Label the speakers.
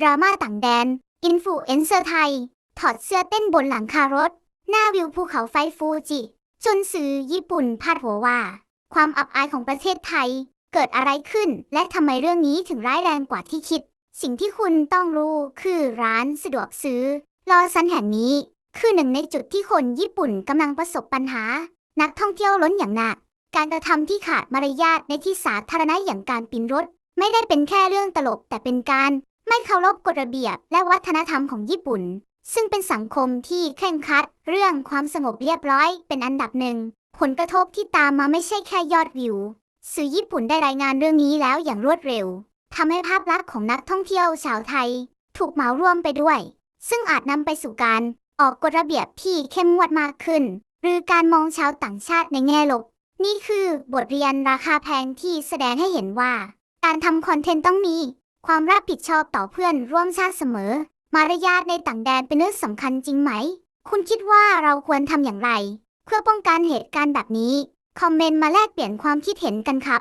Speaker 1: ดราม่าต่างแดน อินฟลูเอนเซอร์ไทย ถอดเสื้อเต้นบนหลังคารถ หน้าวิวภูเขาไฟฟูจิ จนสื่อญี่ปุ่นพาดหัวว่า ความอับอายของประเทศไทย เกิดอะไรขึ้น และทำไมเรื่องนี้ถึงร้ายแรงกว่าที่คิด สิ่งที่คุณต้องรู้คือร้านสะดวกซื้อ ลอซันแห่งนี้ คือหนึ่งในจุดที่คนญี่ปุ่นกำลังประสบปัญหา นักท่องเที่ยวล้นอย่างหนักการกระทำที่ขาดมารยาทในที่สาธารณะอย่างการปีนรถ ไม่ได้เป็นแค่เรื่องตลกแต่เป็นการ ไม่เคารพกฎระเบียบและวัฒนธรรมของญี่ปุ่น ซึ่งเป็นสังคมที่เคร่งครัด เรื่องความสงบเรียบร้อยเป็นอันดับหนึ่ง ผลกระทบที่ตามมาไม่ใช่แค่ยอดวิว สื่อญี่ปุ่นได้รายงานเรื่องนี้แล้วอย่างรวดเร็วทำให้ภาพลักษณ์ของนักท่องเที่ยวชาวไทย ถูกเหมารวมไปด้วย ซึ่งอาจนำไปสู่การออกกฎระเบียบที่เข้มงวดมากขึ้น หรือการมองชาวต่างชาติในแง่ลบ นี่คือบทเรียนราคาแพงที่แสดงให้เห็นว่า การทำคอนเทนต์ต้องมี ความรับผิดชอบต่อเพื่อนร่วมชาติเสมอ มารยาทในต่างแดนเป็นเรื่องสำคัญจริงไหม คุณคิดว่าเราควรทำอย่างไร เพื่อป้องกันเหตุการณ์แบบนี้ คอมเมนต์มาแลกเปลี่ยนความคิดเห็นกันครับ